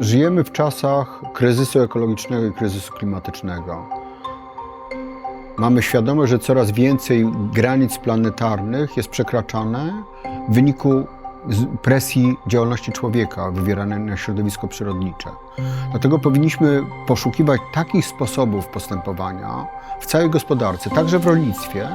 Żyjemy w czasach kryzysu ekologicznego i kryzysu klimatycznego. Mamy świadomość, że coraz więcej granic planetarnych jest przekraczane w wyniku presji działalności człowieka wywieranej na środowisko przyrodnicze. Dlatego powinniśmy poszukiwać takich sposobów postępowania w całej gospodarce, także w rolnictwie,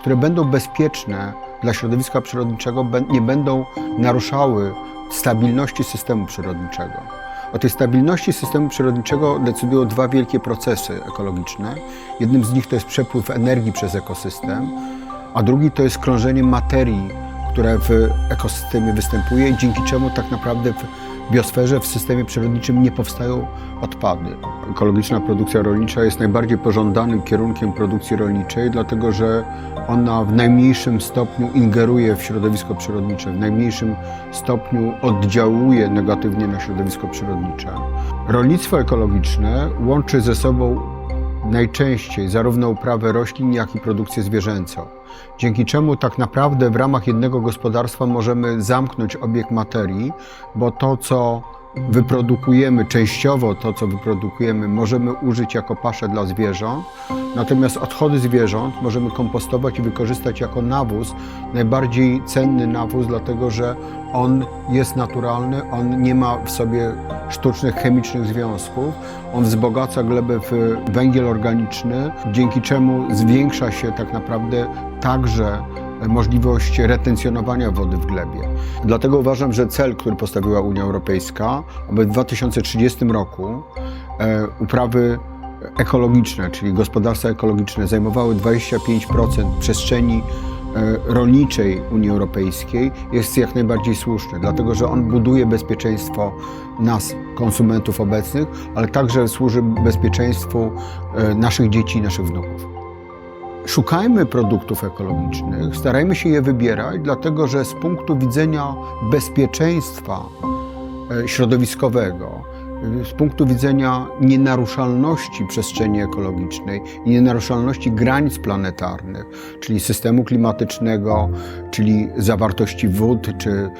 które będą bezpieczne dla środowiska przyrodniczego, nie będą naruszały stabilności systemu przyrodniczego. O tej stabilności systemu przyrodniczego decydują dwa wielkie procesy ekologiczne. Jednym z nich to jest przepływ energii przez ekosystem, a drugi to jest krążenie materii, które w ekosystemie występuje, dzięki czemu tak naprawdę w biosferze, w systemie przyrodniczym nie powstają odpady. Ekologiczna produkcja rolnicza jest najbardziej pożądanym kierunkiem produkcji rolniczej, dlatego że ona w najmniejszym stopniu ingeruje w środowisko przyrodnicze, w najmniejszym stopniu oddziałuje negatywnie na środowisko przyrodnicze. Rolnictwo ekologiczne łączy ze sobą najczęściej zarówno uprawę roślin, jak i produkcję zwierzęcą. Dzięki czemu tak naprawdę w ramach jednego gospodarstwa możemy zamknąć obieg materii, bo to, co wyprodukujemy, częściowo to, co wyprodukujemy, możemy użyć jako paszę dla zwierząt, natomiast odchody zwierząt możemy kompostować i wykorzystać jako nawóz, najbardziej cenny nawóz, dlatego że on jest naturalny, on nie ma w sobie sztucznych, chemicznych związków, on wzbogaca glebę w węgiel organiczny, dzięki czemu zwiększa się tak naprawdę także możliwość retencjonowania wody w glebie. Dlatego uważam, że cel, który postawiła Unia Europejska, aby w 2030 roku e, uprawy ekologiczne, czyli gospodarstwa ekologiczne zajmowały 25% przestrzeni e, rolniczej Unii Europejskiej jest jak najbardziej słuszny, dlatego że on buduje bezpieczeństwo nas, konsumentów obecnych, ale także służy bezpieczeństwu e, naszych dzieci i naszych wnuków. Szukajmy produktów ekologicznych, starajmy się je wybierać, dlatego że z punktu widzenia bezpieczeństwa e, środowiskowego, e, z punktu widzenia nienaruszalności przestrzeni ekologicznej i nienaruszalności granic planetarnych, czyli systemu klimatycznego, czyli zawartości wód, czy e,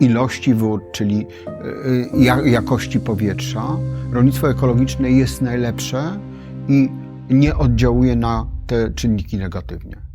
ilości wód, czyli ja- jakości powietrza, rolnictwo ekologiczne jest najlepsze i nie oddziałuje na te czynniki negatywnie.